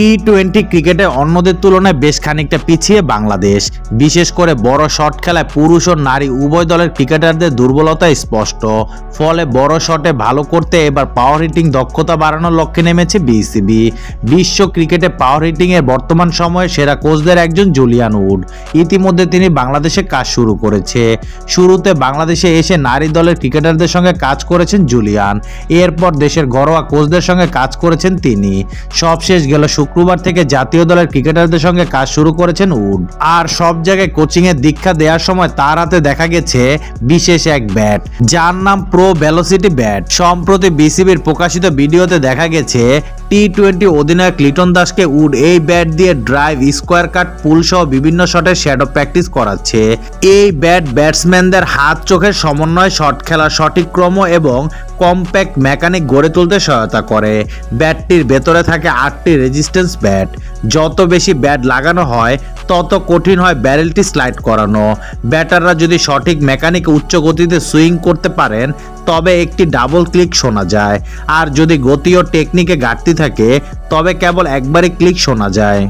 T twenty ক্রিকেটে অন্যদের তুলনায় বেশ খানিকটা পিছিয়ে বাংলাদেশ। বিশেষ করে বড় শট খেলায় পুরুষ ও নারী উভয় দলের ক্রিকেটারদের দুর্বলতা স্পষ্ট। ফলে বড় শটে ভালো করতে এবার পাওয়ার হিটিং দক্ষতা বাড়ানোর লক্ষ্যে নেমেছে বিসিবি বিশ্ব ক্রিকেটে পাওয়ার হিটিং এর বর্তমান সময়ে সেরা কোচদের একজন জুলিয়ান উড। ইতিমধ্যে তিনি বাংলাদেশে কাজ শুরু করেছে। শুরুতে বাংলাদেশে এসে নারী দলের ক্রিকেটারদের সঙ্গে কাজ করেছেন জুলিয়ান। এরপর দেশের ঘরোয়া কোচদের সঙ্গে কাজ করেছেন তিনি। সবশেষ গেল শুক্রবার থেকে জাতীয় দলের ক্রিকেটারদের সঙ্গে কাজ শুরু করেছেন উড। আর সব জায়গায় কোচিং এর দীক্ষা দেওয়ার সময় তার হাতে দেখা গেছে বিশেষ এক ব্যাট, যার নাম প্রো ভ্যালোসিটি ব্যাট সম্প্রতি বিসিবির প্রকাশিত ভিডিওতে দেখা গেছে টি টোয়েন্টি অধিনায়ক লিটন দাসকে উড এই ব্যাট দিয়ে ড্রাইভ, স্কোয়ার কাট, পুল সহ বিভিন্ন শটের শ্যাডো প্র্যাকটিস করাচ্ছে। এই ব্যাট ব্যাটসম্যানদের হাত চোখের সমন্বয় শট খেলার সঠিক ক্রম এবং কম্প্যাক্ট মেকানিক গড়ে তুলতে সহায়তা করে। ব্যাটটির ভেতরে থাকে আটটি রেজিস্ট্যান্স ব্যাট যত বেশি ব্যাট লাগানো হয়, তত কঠিন হয় ব্যারেলটি স্লাইড করানো। ব্যাটাররা যদি সঠিক মেকানিক উচ্চ গতিতে সুইং করতে পারেন তবে একটি ডাবল ক্লিক শোনা যায়। আর যদি গতি ও টেকনিকে ঘাটতি থাকে, তবে কেবল একবারই ক্লিক শোনা যায়।